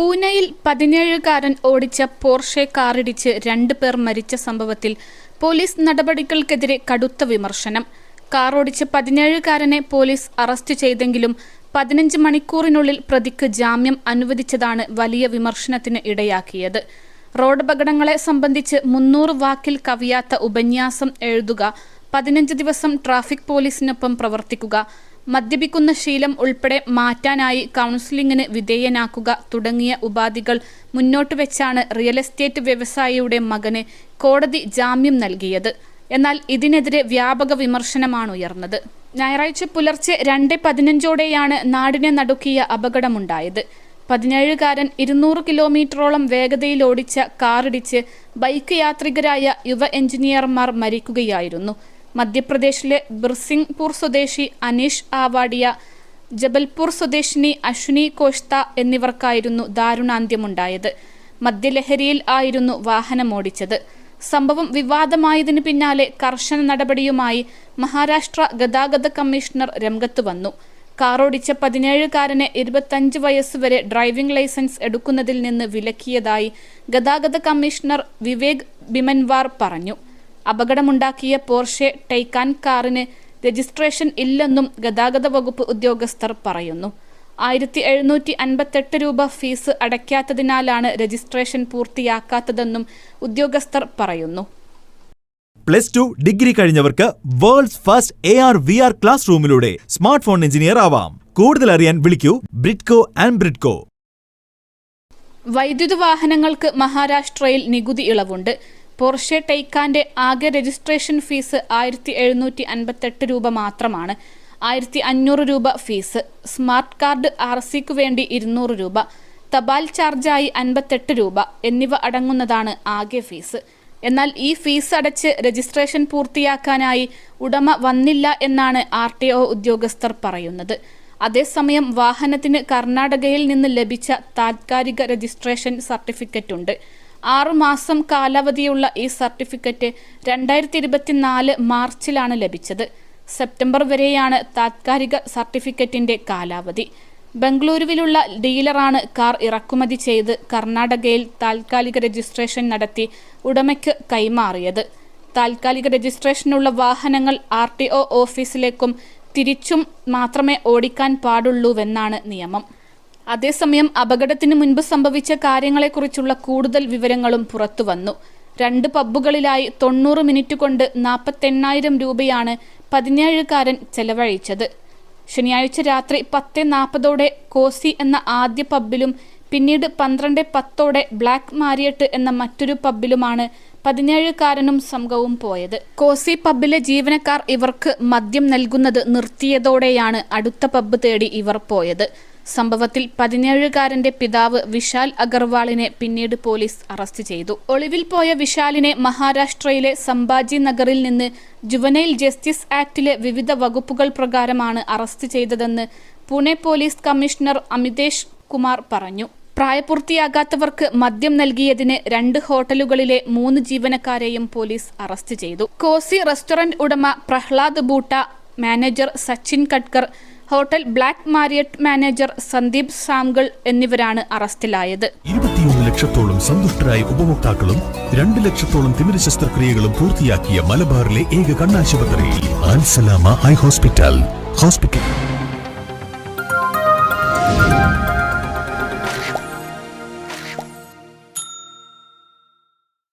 പൂനെയിൽ പതിനേഴുകാരൻ ഓടിച്ച പോർഷെ കാറിടിച്ച് രണ്ട് പേർ മരിച്ച സംഭവത്തിൽ പോലീസ് നടപടികൾക്കെതിരെ കടുത്ത വിമർശനം. കാർ ഓടിച്ച പതിനേഴുകാരനെ പോലീസ് അറസ്റ്റ് ചെയ്തെങ്കിലും പതിനഞ്ച് മണിക്കൂറിനുള്ളിൽ പ്രതിക്ക് ജാമ്യം അനുവദിച്ചതാണ് വലിയ വിമർശനത്തിന് ഇടയാക്കിയത്. റോഡപകടങ്ങളെ സംബന്ധിച്ച് മുന്നൂറ് വാക്കിൽ കവിയാത്ത ഉപന്യാസം എഴുതുക പതിനഞ്ച് ദിവസം ട്രാഫിക് പോലീസിനൊപ്പം പ്രവർത്തിക്കുക മദ്യപിക്കുന്ന ശീലം ഉൾപ്പെടെ മാറ്റാനായി കൗൺസിലിംഗിന് വിധേയനാക്കുക തുടങ്ങിയ ഉപാധികൾ മുന്നോട്ട് വെച്ചാണ് റിയൽ എസ്റ്റേറ്റ് വ്യവസായിയുടെ മകന് കോടതി ജാമ്യം നൽകിയത്. എന്നാൽ ഇതിനെതിരെ വ്യാപക വിമർശനമാണ് ഉയർന്നത്. ഞായറാഴ്ച പുലർച്ചെ രണ്ട് പതിനഞ്ചോടെയാണ് നാടിനെ നടുക്കിയ അപകടമുണ്ടായത്. പതിനേഴുകാരൻ ഇരുന്നൂറ് കിലോമീറ്ററോളം വേഗതയിൽ ഓടിച്ച കാറിടിച്ച് ബൈക്ക് യാത്രികരായ യുവ എഞ്ചിനീയർമാർ മരിക്കുകയായിരുന്നു. മധ്യപ്രദേശിലെ ബിർസിംഗ്പൂർ സ്വദേശി അനീഷ് ആവാഡിയ ജബൽപൂർ സ്വദേശിനി അശ്വിനി കോഷ്ത എന്നിവർക്കായിരുന്നു ദാരുണാന്ത്യമുണ്ടായത്. മദ്യലഹരിയിൽ ആയിരുന്നു വാഹനമോടിച്ചത്. സംഭവം വിവാദമായതിന് പിന്നാലെ കർശന നടപടിയുമായി മഹാരാഷ്ട്ര ഗതാഗത കമ്മീഷണർ രംഗത്ത് വന്നു. കാറോടിച്ച പതിനേഴുകാരനെ ഇരുപത്തഞ്ച് വയസ്സുവരെ ഡ്രൈവിംഗ് ലൈസൻസ് എടുക്കുന്നതിൽ നിന്ന് വിലക്കിയതായി ഗതാഗത കമ്മീഷണർ വിവേക് ബിമൻവാർ പറഞ്ഞു. അപകടമുണ്ടാക്കിയ പോർഷെ ടൈക്കാൻ കാറിന് രജിസ്ട്രേഷൻ ഇല്ലെന്നും ഗതാഗത വകുപ്പ് ഉദ്യോഗസ്ഥർ പറയുന്നു. ആയിരത്തി എഴുന്നൂറ്റി അൻപത്തെട്ട് രൂപ ഫീസ് അടയ്ക്കാത്തതിനാലാണ് രജിസ്ട്രേഷൻ പൂർത്തിയാക്കാത്തതെന്നും ഉദ്യോഗസ്ഥർ പറയുന്നു. Plus two degree കഴിഞ്ഞവർക്ക് world's first A R V R class റൂമിലൂടെ smart phone engineer ആവാം. കൂടുതൽ അറിയാൻ വിളിക്കൂ ബ്രിഡ്കോ ആൻഡ് ബ്രിഡ്കോ. വൈദ്യുത വാഹനങ്ങൾക്ക് മഹാരാഷ്ട്രയിൽ നികുതി ഇളവുണ്ട്. പോർഷെ ടൈക്കാന്റെ ആകെ രജിസ്ട്രേഷൻ ഫീസ് ആയിരത്തി എഴുന്നൂറ്റി അൻപത്തെട്ട് രൂപ മാത്രമാണ്. ആയിരത്തി അഞ്ഞൂറ് രൂപ ഫീസ്. സ്മാർട്ട് കാർഡ് ആർ സിക്ക് വേണ്ടി ഇരുന്നൂറ് രൂപ. തപാൽ ചാർജായി അൻപത്തെട്ട് രൂപ. എന്നിവ അടങ്ങുന്നതാണ് ആകെ ഫീസ്. എന്നാൽ ഈ ഫീസ് അടച്ച് രജിസ്ട്രേഷൻ പൂർത്തിയാക്കാനായി ഉടമ വന്നില്ല എന്നാണ് ആർ ടി ഒ ഉദ്യോഗസ്ഥർ പറയുന്നത്. അതേസമയം വാഹനത്തിന് കർണാടകയിൽ നിന്ന് ലഭിച്ച താത്കാലിക രജിസ്ട്രേഷൻ സർട്ടിഫിക്കറ്റ് ഉണ്ട് ആറുമാസം കാലാവധിയുള്ള ഈ സർട്ടിഫിക്കറ്റ് രണ്ടായിരത്തി ഇരുപത്തിനാല് മാർച്ചിലാണ് ലഭിച്ചത്. സെപ്റ്റംബർ വരെയാണ് താത്കാലിക സർട്ടിഫിക്കറ്റിന്റെ കാലാവധി. ബംഗളൂരുവിലുള്ള ഡീലറാണ് കാർ ഇറക്കുമതി ചെയ്ത് കർണാടകയിൽ താൽക്കാലിക രജിസ്ട്രേഷൻ നടത്തി ഉടമയ്ക്ക് കൈമാറിയത്. താൽക്കാലിക രജിസ്ട്രേഷനുള്ള വാഹനങ്ങൾ ആർ ഓഫീസിലേക്കും തിരിച്ചും മാത്രമേ ഓടിക്കാൻ പാടുള്ളൂവെന്നാണ് നിയമം. അതേസമയം അപകടത്തിന് മുൻപ് സംഭവിച്ച കാര്യങ്ങളെക്കുറിച്ചുള്ള കൂടുതൽ വിവരങ്ങളും പുറത്തുവന്നു. രണ്ട് പബ്ബുകളിലായി തൊണ്ണൂറ് മിനിറ്റ് കൊണ്ട് നാൽപ്പത്തെണ്ണായിരം രൂപയാണ് പതിനേഴുകാരൻ ചെലവഴിച്ചത്. ശനിയാഴ്ച രാത്രി പത്ത് നാൽപ്പതോടെ കോസി എന്ന ആദ്യ പബ്ബിലും പിന്നീട് പന്ത്രണ്ട് പത്തോടെ ബ്ലാക്ക് മാരിയട്ട് എന്ന മറ്റൊരു പബ്ബിലുമാണ് പതിനേഴുകാരനും സംഘവും പോയത്. കോസി പബ്ബിലെ ജീവനക്കാർ ഇവർക്ക് മദ്യം നൽകുന്നത് നിർത്തിയതോടെയാണ് അടുത്ത പബ്ബ് തേടി ഇവർ പോയത്. സംഭവത്തിൽ പതിനേഴുകാരന്റെ പിതാവ് വിശാൽ അഗർവാളിനെ പിന്നീട് പോലീസ് അറസ്റ്റ് ചെയ്തു. ഒളിവിൽ പോയ വിശാലിനെ മഹാരാഷ്ട്രയിലെ സംഭാജി നഗറിൽ നിന്ന് ജുവനൈൽ ജസ്റ്റിസ് ആക്ടിലെ വിവിധ വകുപ്പുകൾ പ്രകാരമാണ് അറസ്റ്റ് ചെയ്തതെന്ന് പൂനെ പോലീസ് കമ്മീഷണർ അമിതേഷ് കുമാർ പറഞ്ഞു. പ്രായപൂർത്തിയാകാത്തവർക്ക് മദ്യം നൽകിയതിന് രണ്ട് ഹോട്ടലുകളിലെ മൂന്ന് ജീവനക്കാരെയും പോലീസ് അറസ്റ്റ് ചെയ്തു. കോസി റെസ്റ്റോറന്റ് ഉടമ Prahlad Boota manager Sachin Katkar hotel Blak Marriott manager Sandeep Sangle എന്നിവരാണ് അറസ്റ്റിലായത്. ഇരുപത്തിയൊന്ന് ലക്ഷത്തോളം സന്തുഷ്ടരായ ഉപഭോക്താക്കളും രണ്ട് ലക്ഷത്തോളം തിമിര ശസ്ത്രക്രിയകളും പൂർത്തിയാക്കിയ മലബാറിലെ ഏക കണ്ണാശുപത്രി ഐ ഹോസ്പിറ്റൽ. ഹോസ്പിറ്റൽ.